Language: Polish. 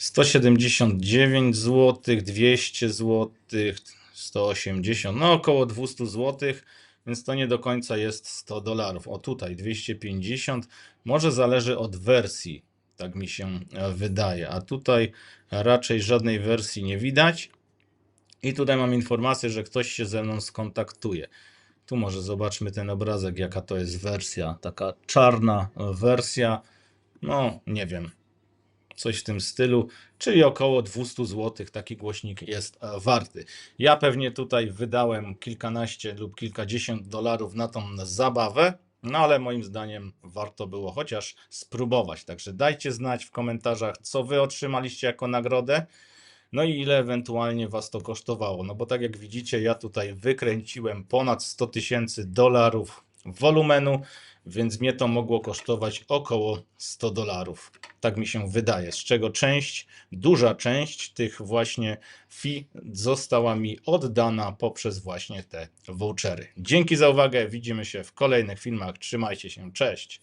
179 zł, 200 zł, 180, no około 200 zł, więc to nie do końca jest 100 dolarów. O tutaj 250, może zależy od wersji, tak mi się e, wydaje, a tutaj raczej żadnej wersji nie widać. I tutaj mam informację, że ktoś się ze mną skontaktuje. Tu może zobaczmy ten obrazek, jaka to jest wersja, taka czarna wersja, no nie wiem, coś w tym stylu, czyli około 200 zł taki głośnik jest e, warty. Ja pewnie tutaj wydałem kilkanaście lub kilkadziesiąt dolarów na tą zabawę, no ale moim zdaniem warto było chociaż spróbować. Także dajcie znać w komentarzach, co wy otrzymaliście jako nagrodę. No i ile ewentualnie was to kosztowało? No bo tak jak widzicie, ja tutaj wykręciłem ponad 100 tysięcy dolarów wolumenu, więc mnie to mogło kosztować około 100 dolarów. Tak mi się wydaje, z czego część, duża część tych właśnie fee została mi oddana poprzez właśnie te vouchery. Dzięki za uwagę, widzimy się w kolejnych filmach. Trzymajcie się, cześć!